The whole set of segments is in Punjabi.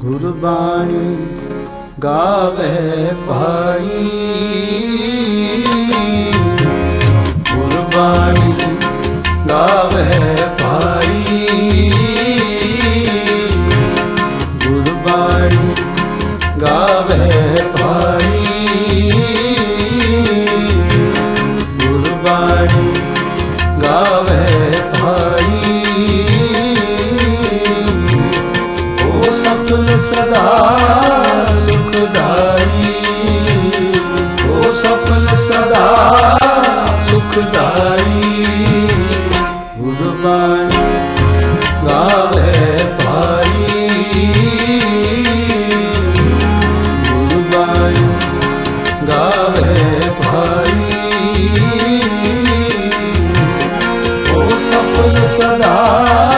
ਗੁਰਬਾਣੀ ਗਾਵੇ ਭਾਈ। ਗੁਰਬਾਣੀ ਗਾਵੇ ਸਦਾ ਸੁਖਦਾਈ। ਹੋ ਸਫਲ ਸਦਾ ਸੁਖਦਾਈ। ਗੁਰਬਾਣੀ ਗਾਵੇ ਪਾਰੀ ਗੁਰਬਾਣੀ ਗਾਵੇ ਪਾਰੀ ਹੋ ਸਫਲ ਸਦਾ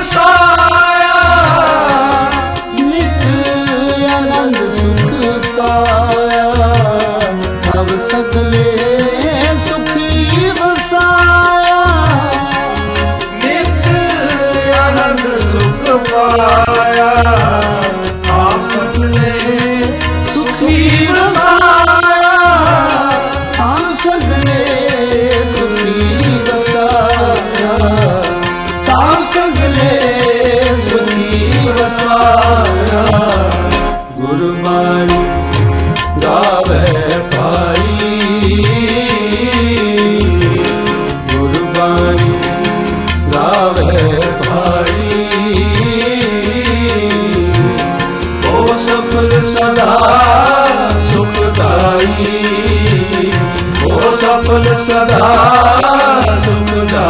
Musa ਆਵੇ ਗੁਰਬਾਣੀ ਗਾਵੇ ਭਾਈ ਸਫਲ ਸਦਾ ਸੁਖਦਾ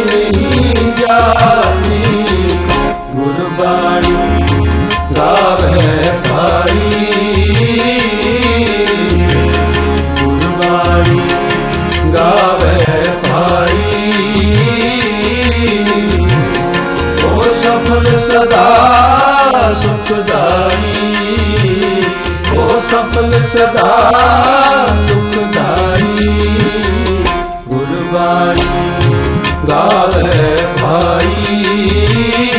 ਨਹੀਂ ਜਾਤੀ ਗੁਰਬਾਣੀ ਗਾਵੇ ਭਾਈ ਗੁਰਬਾਣੀ ਗਾਵੇ ਭਾਈ ਹੋ ਸਫਲ ਸਦਾ ਸੁਖਦਾਈ ਹੋ ਸਫਲ ਸਦਾ ਸੁਖਦਾਈ ਗੁਰਬਾਣੀ ਗਾਵੇ ਭਾਈ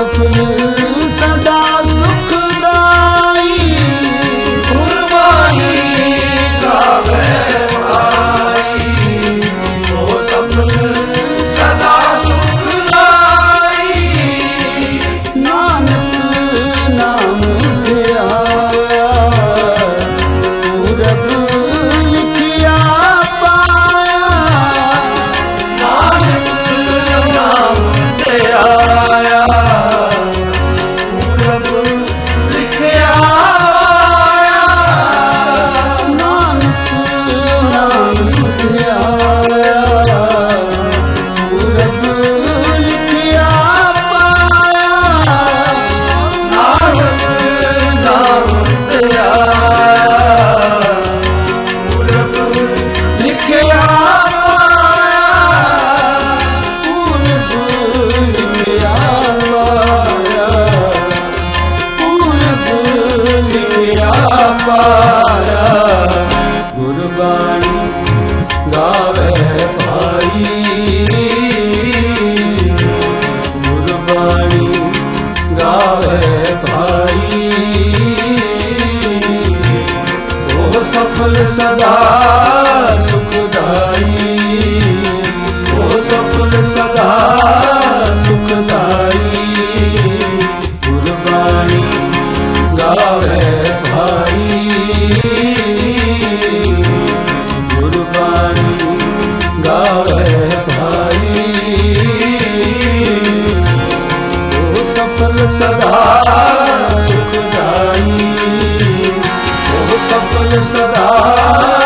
ਉਹ ਸੁਖਦਾਈ ਉਹ ਸਫਲ ਸਦਾ